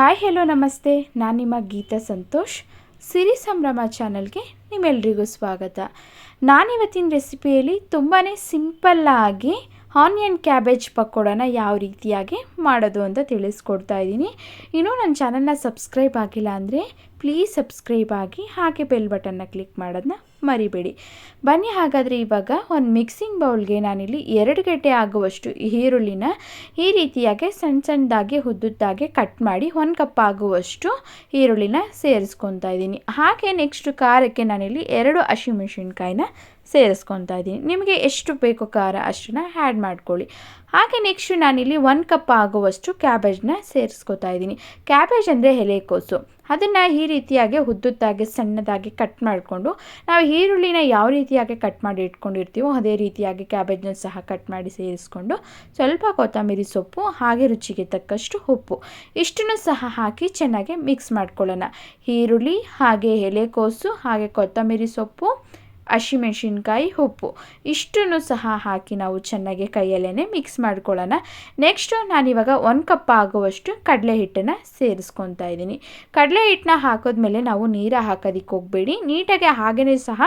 Hi hello ನಮಸ್ತೆ. ನಾನು ನಿಮ್ಮ ಗೀತಾ ಸಂತೋಷ್. ಸಿರಿ ಸಂಭ್ರಮ ಚಾನಲ್ಗೆ ನಿಮ್ಮೆಲ್ರಿಗೂ ಸ್ವಾಗತ. ನಾನಿವತ್ತಿನ ರೆಸಿಪಿಯಲ್ಲಿ ತುಂಬಾ ಸಿಂಪಲ್ಲಾಗಿ ಆನಿಯನ್ ಕ್ಯಾಬೇಜ್ ಪಕೋಡನ ಯಾವ ರೀತಿಯಾಗಿ ಮಾಡೋದು ಅಂತ ತಿಳಿಸ್ಕೊಡ್ತಾ ಇದ್ದೀನಿ. ಇನ್ನೂ ನನ್ನ ಚಾನಲ್ನ ಸಬ್ಸ್ಕ್ರೈಬ್ ಆಗಿಲ್ಲ ಅಂದರೆ ಪ್ಲೀಸ್ ಸಬ್ಸ್ಕ್ರೈಬ್ ಆಗಿ ಹಾಗೆ ಬೆಲ್ ಬಟನ್ನ ಕ್ಲಿಕ್ ಮಾಡೋದನ್ನ ಮರಿಬೇಡಿ. ಬನ್ನಿ ಹಾಗಾದರೆ ಇವಾಗ ಒಂದು ಮಿಕ್ಸಿಂಗ್ ಬೌಲ್ಗೆ ನಾನಿಲ್ಲಿ ಎರಡು ಗಂಟೆ ಆಗುವಷ್ಟು ಈರುಳ್ಳಿನ ಈ ರೀತಿಯಾಗಿ ಸಣ್ಣ ಸಣ್ಣದಾಗಿ ಉದ್ದುದ್ದಾಗೆ ಕಟ್ ಮಾಡಿ ಒಂದು ಕಪ್ ಆಗುವಷ್ಟು ಈರುಳ್ಳಿನ ಸೇರಿಸ್ಕೊತಾ ಇದ್ದೀನಿ. ಹಾಗೆ ನೆಕ್ಸ್ಟ್ ಖಾರಕ್ಕೆ ನಾನಿಲ್ಲಿ ಎರಡು ಹಸಿಮೆಣಸಿನ್ಕಾಯಿನ ಸೇರಿಸ್ಕೊತಾ ಇದ್ದೀನಿ. ನಿಮಗೆ ಎಷ್ಟು ಬೇಕು ಖಾರ ಅಷ್ಟನ್ನ ಆ್ಯಡ್ ಮಾಡ್ಕೊಳ್ಳಿ. ಹಾಗೆ ನೆಕ್ಸ್ಟು ನಾನಿಲ್ಲಿ ಒಂದು ಕಪ್ ಆಗುವಷ್ಟು ಕ್ಯಾಬೇಜ್ನ ಸೇರಿಸ್ಕೊತಾ ಇದ್ದೀನಿ. ಕ್ಯಾಬೇಜ್ ಅಂದರೆ ಎಲೆಕೋಸು ಅದನ್ನು ಈ ರೀತಿಯಾಗಿ ಉದ್ದುದ್ದಾಗಿ ಸಣ್ಣದಾಗಿ ಕಟ್ ಮಾಡಿಕೊಂಡು, ನಾವು ಈರುಳ್ಳಿನ ಯಾವ ರೀತಿಯಾಗಿ ಕಟ್ ಮಾಡಿ ಇಟ್ಕೊಂಡಿರ್ತೀವೋ ಅದೇ ರೀತಿಯಾಗಿ ಕ್ಯಾಬೇಜ್ನ ಸಹ ಕಟ್ ಮಾಡಿ ಸೇರಿಸ್ಕೊಂಡು ಸ್ವಲ್ಪ ಕೊತ್ತಂಬರಿ ಸೊಪ್ಪು, ಹಾಗೆ ರುಚಿಗೆ ತಕ್ಕಷ್ಟು ಉಪ್ಪು. ಇಷ್ಟನ್ನು ಸಹ ಹಾಕಿ ಚೆನ್ನಾಗಿ ಮಿಕ್ಸ್ ಮಾಡ್ಕೊಳ್ಳೋಣ. ಈರುಳ್ಳಿ, ಹಾಗೆ ಎಲೆಕೋಸು, ಹಾಗೆ ಕೊತ್ತಂಬರಿ ಸೊಪ್ಪು ಹಸಿಮೆಣಸಿನ್ಕಾಯಿ ಉಪ್ಪು. ಇಷ್ಟನ್ನು ಸಹ ಹಾಕಿ ನಾವು ಚೆನ್ನಾಗಿ ಕೈಯಲ್ಲೇ ಮಿಕ್ಸ್ ಮಾಡ್ಕೊಳ್ಳೋಣ. ನೆಕ್ಸ್ಟು ನಾನಿವಾಗ ಒಂದು ಕಪ್ ಆಗುವಷ್ಟು ಕಡಲೆ ಹಿಟ್ಟನ್ನು ಸೇರಿಸ್ಕೊತಾ ಇದ್ದೀನಿ. ಕಡಲೆ ಹಿಟ್ಟನ್ನ ಹಾಕಿದ್ಮೇಲೆ ನಾವು ನೀರು ಹಾಕೋದಕ್ಕೆ ಹೋಗಬೇಡಿ. ನೀಟಾಗಿ ಹಾಗೆಯೇ ಸಹ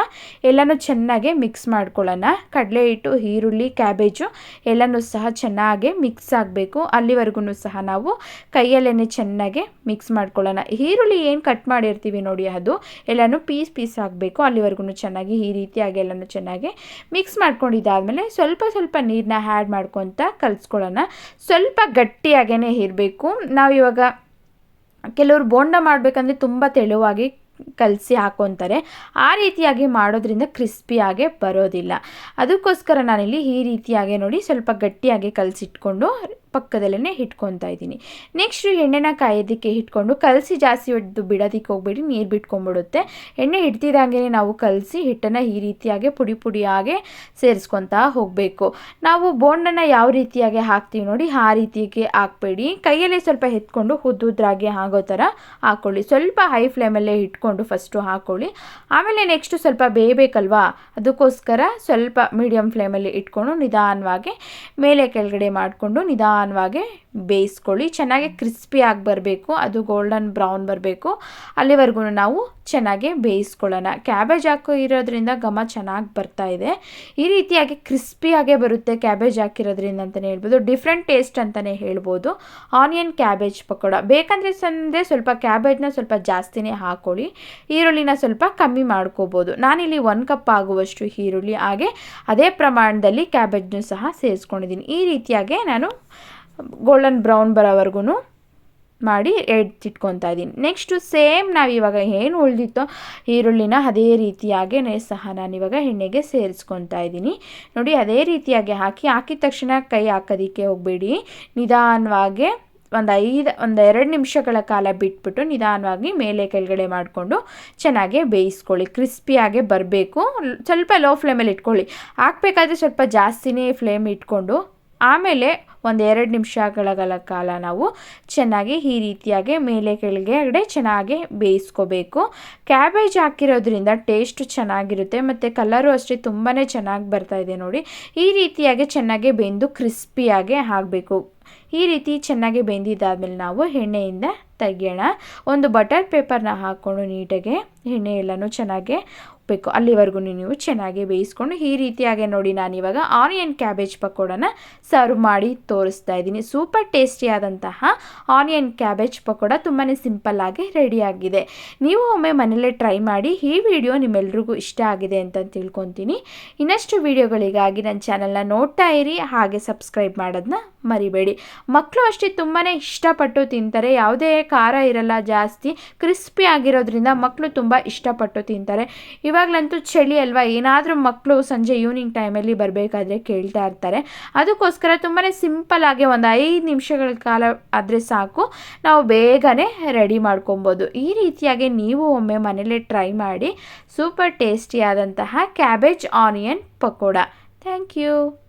ಎಲ್ಲನೂ ಚೆನ್ನಾಗಿ ಮಿಕ್ಸ್ ಮಾಡ್ಕೊಳ್ಳೋಣ. ಕಡಲೆ ಹಿಟ್ಟು ಈರುಳ್ಳಿ ಕ್ಯಾಬೇಜು ಎಲ್ಲನೂ ಸಹ ಚೆನ್ನಾಗಿ ಮಿಕ್ಸ್ ಆಗಬೇಕು. ಅಲ್ಲಿವರೆಗೂ ಸಹ ನಾವು ಕೈಯಲ್ಲೇ ಚೆನ್ನಾಗಿ ಮಿಕ್ಸ್ ಮಾಡ್ಕೊಳ್ಳೋಣ. ಈರುಳ್ಳಿ ಏನು ಕಟ್ ಮಾಡಿರ್ತೀವಿ ನೋಡಿ ಅದು. ಎಲ್ಲನೂ ಪೀಸ್ ಪೀಸ್ ಆಗಬೇಕು. ಅಲ್ಲಿವರೆಗೂ ಚೆನ್ನಾಗಿ ರೀತಿಯಾಗಿ ಎಲ್ಲನೂ ಚೆನ್ನಾಗಿ ಮಿಕ್ಸ್ ಮಾಡ್ಕೊಂಡಿದ್ದಾದಮೇಲೆ ಸ್ವಲ್ಪ ಸ್ವಲ್ಪ ನೀರನ್ನ ಆ್ಯಡ್ ಮಾಡ್ಕೊತ ಕಲಿಸ್ಕೊಳ್ಳೋಣ. ಸ್ವಲ್ಪ ಗಟ್ಟಿಯಾಗೇ ಇರಬೇಕು. ನಾವು ಇವಾಗ ಕೆಲವರು ಬೋಂಡ ಮಾಡಬೇಕಂದ್ರೆ ತುಂಬ ತೆಳುವಾಗಿ ಕಲಸಿ ಹಾಕೊತಾರೆ. ಆ ರೀತಿಯಾಗಿ ಮಾಡೋದ್ರಿಂದ ಕ್ರಿಸ್ಪಿಯಾಗೆ ಬರೋದಿಲ್ಲ. ಅದಕ್ಕೋಸ್ಕರ ನಾನಿಲ್ಲಿ ಈ ರೀತಿಯಾಗಿ ನೋಡಿ ಸ್ವಲ್ಪ ಗಟ್ಟಿಯಾಗಿ ಕಲಸಿಟ್ಕೊಂಡು ಪಕ್ಕದಲ್ಲೇ ಇಟ್ಕೊತಾ ಇದ್ದೀನಿ. ನೆಕ್ಸ್ಟ್ ಎಣ್ಣೆನ ಕಾಯೋದಕ್ಕೆ ಇಟ್ಕೊಂಡು ಕಲಸಿ ಜಾಸ್ತಿ ಹೊಡೆದು ಬಿಡೋದಕ್ಕೆ ಹೋಗ್ಬೇಡಿ, ನೀರು ಬಿಟ್ಕೊಂಡ್ಬಿಡುತ್ತೆ. ಎಣ್ಣೆ ಹಿಡ್ತಿದ್ದಂಗೆ ನಾವು ಕಲಸಿ ಹಿಟ್ಟನ್ನು ಈ ರೀತಿಯಾಗಿ ಪುಡಿ ಪುಡಿಯಾಗೆ ಸೇರಿಸ್ಕೊತಾ ಹೋಗಬೇಕು. ನಾವು ಬೋಂಡನ್ನ ಯಾವ ರೀತಿಯಾಗಿ ಹಾಕ್ತೀವಿ ನೋಡಿ, ಆ ರೀತಿಗೆ ಹಾಕ್ಬೇಡಿ. ಕೈಯಲ್ಲಿ ಸ್ವಲ್ಪ ಎತ್ಕೊಂಡು ಉದ್ದುದ್ರಾಗಿ ಆಗೋ ಥರ ಹಾಕ್ಕೊಳ್ಳಿ ಸ್ವಲ್ಪ ಹೈ ಫ್ಲೇಮಲ್ಲೇ ಇಟ್ಕೊಂಡು ಫಸ್ಟು ಹಾಕ್ಕೊಳ್ಳಿ ಆಮೇಲೆ ನೆಕ್ಸ್ಟು ಸ್ವಲ್ಪ ಬೇಯಬೇಕಲ್ವಾ? ಅದಕ್ಕೋಸ್ಕರ ಸ್ವಲ್ಪ ಮೀಡಿಯಮ್ ಫ್ಲೇಮಲ್ಲಿ ಇಟ್ಕೊಂಡು ನಿಧಾನವಾಗಿ ಮೇಲೆ ಕೆಳಗಡೆ ಮಾಡಿಕೊಂಡು ನಿಧಾನ ನಿಧಾನವಾಗಿ ಬೇಯಿಸ್ಕೊಳ್ಳಿ. ಚೆನ್ನಾಗಿ ಕ್ರಿಸ್ಪಿಯಾಗಿ ಬರಬೇಕು. ಅದು ಗೋಲ್ಡನ್ ಬ್ರೌನ್ ಬರಬೇಕು. ಅಲ್ಲಿವರೆಗೂ ನಾವು ಚೆನ್ನಾಗಿ ಬೇಯಿಸ್ಕೊಳ್ಳೋಣ. ಕ್ಯಾಬೇಜ್ ಹಾಕೋ ಇರೋದ್ರಿಂದ ಘಮ ಚೆನ್ನಾಗಿ ಬರ್ತಾ ಇದೆ. ಈ ರೀತಿಯಾಗಿ ಕ್ರಿಸ್ಪಿಯಾಗೇ ಬರುತ್ತೆ ಕ್ಯಾಬೇಜ್ ಹಾಕಿರೋದ್ರಿಂದ ಅಂತಲೇ ಹೇಳ್ಬೋದು. ಡಿಫ್ರೆಂಟ್ ಟೇಸ್ಟ್ ಅಂತಲೇ ಹೇಳ್ಬೋದು. Onion cabbage pakoda. ಬೇಕಂದರೆ ಸಂದರೆ ಸ್ವಲ್ಪ ಕ್ಯಾಬೇಜ್ನ ಸ್ವಲ್ಪ ಜಾಸ್ತಿನೇ ಹಾಕೊಳ್ಳಿ. ಈರುಳ್ಳಿನ ಸ್ವಲ್ಪ ಕಮ್ಮಿ ಮಾಡ್ಕೋಬೋದು. ನಾನಿಲ್ಲಿ ಒಂದು ಕಪ್ ಆಗುವಷ್ಟು ಈರುಳ್ಳಿ. ಹಾಗೆ ಅದೇ ಪ್ರಮಾಣದಲ್ಲಿ ಕ್ಯಾಬೇಜ್ನೂ ಸಹ ಸೇರಿಸ್ಕೊಂಡಿದ್ದೀನಿ. ಈ ರೀತಿಯಾಗೆ ನಾನು ಗೋಲ್ಡನ್ ಬ್ರೌನ್ ಬರೋವರೆಗೂ ಮಾಡಿ ಎಡ್ತಿಟ್ಕೊತಾ ಇದ್ದೀನಿ. ನೆಕ್ಸ್ಟು ಸೇಮ್ ನಾವು ಇವಾಗ ಏನು ಉಳಿದಿತ್ತೋ ಈರುಳ್ಳಿನ ಅದೇ ರೀತಿಯಾಗೇ ಸಹ ನಾನಿವಾಗ ಎಣ್ಣೆಗೆ ಸೇರಿಸ್ಕೊತಾ ಇದ್ದೀನಿ. ನೋಡಿ ಅದೇ ರೀತಿಯಾಗಿ ಹಾಕಿ, ಹಾಕಿದ ತಕ್ಷಣ ಕೈ ಹಾಕೋದಕ್ಕೆ ಹೋಗಬೇಡಿ. ನಿಧಾನವಾಗಿ ಒಂದು ಐದು, ಒಂದು ಎರಡು ನಿಮಿಷಗಳ ಕಾಲ ಬಿಟ್ಬಿಟ್ಟು ನಿಧಾನವಾಗಿ ಮೇಲೆ ಕೆಳಗಡೆ ಮಾಡಿಕೊಂಡು ಚೆನ್ನಾಗಿ ಬೇಯಿಸ್ಕೊಳ್ಳಿ. ಕ್ರಿಸ್ಪಿಯಾಗೆ ಬರಬೇಕು. ಸ್ವಲ್ಪ ಲೋ ಫ್ಲೇಮಲ್ಲಿ ಇಟ್ಕೊಳ್ಳಿ. ಹಾಕಬೇಕಾದ್ರೆ ಸ್ವಲ್ಪ ಜಾಸ್ತಿನೇ ಫ್ಲೇಮ್ ಇಟ್ಕೊಂಡು ಆಮೇಲೆ ಒಂದು ಎರಡು ನಿಮಿಷಗಳ ಕಾಲ ನಾವು ಚೆನ್ನಾಗಿ ಈ ರೀತಿಯಾಗಿ ಮೇಲೆ ಕೆಳಗೆ ಕಡೆ ಚೆನ್ನಾಗಿ ಬೇಯಿಸ್ಕೋಬೇಕು. ಕ್ಯಾಬೇಜ್ ಹಾಕಿರೋದ್ರಿಂದ ಟೇಸ್ಟ್ ಚೆನ್ನಾಗಿರುತ್ತೆ, ಮತ್ತು ಕಲರು ಅಷ್ಟೇ ತುಂಬಾ ಚೆನ್ನಾಗಿ ಬರ್ತಾ ಇದೆ ನೋಡಿ. ಈ ರೀತಿಯಾಗಿ ಚೆನ್ನಾಗಿ ಬೆಂದು ಕ್ರಿಸ್ಪಿಯಾಗಿ ಆಗಬೇಕು ಈ ರೀತಿ ಚೆನ್ನಾಗಿ ಬೆಂದಿದ್ದಾದಮೇಲೆ ನಾವು ಎಣ್ಣೆಯಿಂದ ತೆಗಿಯೋಣ. ಒಂದು ಬಟರ್ ಪೇಪರ್ನ ಹಾಕ್ಕೊಂಡು ನೀಟಾಗಿ ಎಣ್ಣೆ ಎಲ್ಲನೂ ಚೆನ್ನಾಗಿ ಬೇಕು ಅಲ್ಲಿವರೆಗೂ ನೀವು ಚೆನ್ನಾಗಿ ಬೇಯಿಸ್ಕೊಂಡು ಈ ರೀತಿಯಾಗಿ ನೋಡಿ. ನಾನಿವಾಗ ಆನಿಯನ್ ಕ್ಯಾಬೇಜ್ ಪಕೋಡನ ಸರ್ವ್ ಮಾಡಿ ತೋರಿಸ್ತಾ ಇದ್ದೀನಿ. ಸೂಪರ್ ಟೇಸ್ಟಿಯಾದಂತಹ ಆನಿಯನ್ ಕ್ಯಾಬೇಜ್ ಪಕೋಡ ತುಂಬಾ ಸಿಂಪಲ್ಲಾಗಿ ರೆಡಿಯಾಗಿದೆ ನೀವು ಒಮ್ಮೆ ಮನೆಯಲ್ಲೇ ಟ್ರೈ ಮಾಡಿ. ಈ ವಿಡಿಯೋ ನಿಮ್ಮೆಲ್ರಿಗೂ ಇಷ್ಟ ಆಗಿದೆ ಅಂತ ತಿಳ್ಕೊತೀನಿ. ಇನ್ನಷ್ಟು ವಿಡಿಯೋಗಳಿಗಾಗಿ ನನ್ನ ಚಾನಲ್ನ ನೋಡ್ತಾ ಇರಿ. ಹಾಗೆ ಸಬ್ಸ್ಕ್ರೈಬ್ ಮಾಡೋದನ್ನ ಮರಿಬೇಡಿ. ಮಕ್ಕಳು ಅಷ್ಟೇ ತುಂಬಾ ಇಷ್ಟಪಟ್ಟು ತಿಂತಾರೆ, ಯಾವುದೇ ಖಾರ ಇರಲ್ಲ ಜಾಸ್ತಿ, ಕ್ರಿಸ್ಪಿ ಆಗಿರೋದ್ರಿಂದ ಮಕ್ಕಳು ತುಂಬ ಇಷ್ಟಪಟ್ಟು ತಿಂತಾರೆ. ಇವಾಗಲಂತೂ ಚಳಿ ಅಲ್ವಾ, ಏನಾದರೂ ಮಕ್ಕಳು ಸಂಜೆ ಈವ್ನಿಂಗ್ ಟೈಮಲ್ಲಿ ಬರಬೇಕಾದ್ರೆ ಕೇಳ್ತಾ ಇರ್ತಾರೆ. ಅದಕ್ಕೋಸ್ಕರ ತುಂಬಾ ಆಗಿ ಒಂದು ಐದು ನಿಮಿಷಗಳ ಕಾಲ ಆದರೆ ಸಾಕು, ನಾವು ಬೇಗನೆ ರೆಡಿ ಮಾಡ್ಕೊಬೋದು. ಈ ರೀತಿಯಾಗಿ ನೀವು ಒಮ್ಮೆ ಮನೇಲೇ ಟ್ರೈ ಮಾಡಿ super ಟೇಸ್ಟಿಯಾದಂತಹ cabbage onion pakoda. Thank you